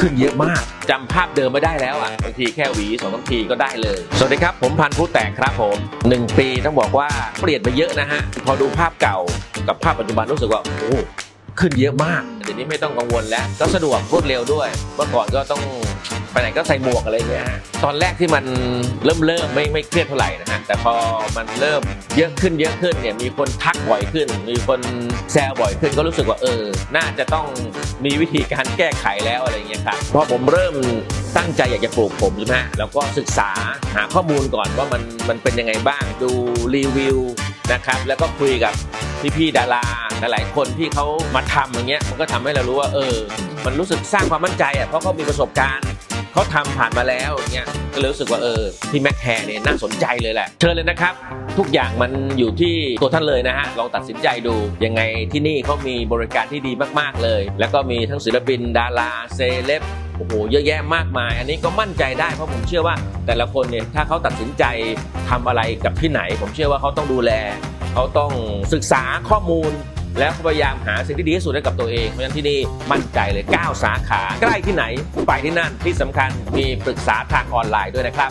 ขึ้นเยอะมากจำภาพเดิมไม่ได้แล้วอะบางทีแค่หวีสองสามทีก็ได้เลย สวัสดีครับ ผมพันธุ์ผู้แตกครับผมหนึ่งปีต้องบอกว่าเปลี่ยนไปเยอะนะฮะ พอดูภาพเก่ากับภาพปัจจุบันรู้สึกว่าโอ้โหขึ้นเยอะมากเดี๋ยวนี้ไม่ต้องกังวลแล้ว ก็สะดวกรวดเร็วด้วย เมื่อก่อนก็ต้อง ไปไหนก็ใส่หมวกอะไรเงี้ยตอนแรกที่มันเริ่มเริ่มไม่ไม่เครียดเท่าไหร่นะฮะแต่พอมันเริ่มเยอะขึ้นเยอะขึ้นเนี่ยมีคนทักบ่อยขึ้น มีคนแซวบ่อยขึ้นก็รู้สึกว่าเออ น่าจะต้องมีวิธีการแก้ไขแล้วอะไรเงี้ยครับพอผมเริ่มตั้งใจอยากจะปลูกผมใช่ไหมแล้วก็ศึกษาหาข้อมูลก่อนว่ามันมันเป็นยังไงบ้างดูรีวิวนะครับแล้วก็คุยกับพี่ๆดาราหลายๆคนที่เขามาทำอย่างเงี้ยมันก็ทำให้เรารู้ว่าเออ มันรู้สึกสร้างความมั่นใจอะเพราะเขามีประสบการณ์ เขาทำผ่านมาแล้วอย่างเงี้ยก็เลยรู้สึกว่าเออพี่แม็กแฮร์เนี่ยน่าสนใจเลยแหละเชิญเลยนะครับ ทุกอย่างมันอยู่ที่ตัวท่านเลยนะฮะลองตัดสินใจดูยังไงที่นี่เขามีบริการที่ดีมากๆเลย แล้วก็มีทั้งศิลปิน ดาราเซเลบโอ้โหเยอะแยะมากมาย อันนี้ก็มั่นใจได้เพราะผมเชื่อว่า แต่ละคนเนี่ยถ้าเขาตัดสินใจทำอะไรกับที่ไหน ผมเชื่อว่าเขาต้องดูแลเขาต้องศึกษาข้อมูล แล้วพยายามหาสิ่งที่ดีที่สุดให้กับตัวเองเพราะฉะนั้นที่นี่มั่นใจเลย9สาขาใกล้ที่ไหนไปที่นั่นที่สำคัญมีปรึกษาทางออนไลน์ด้วยนะครับ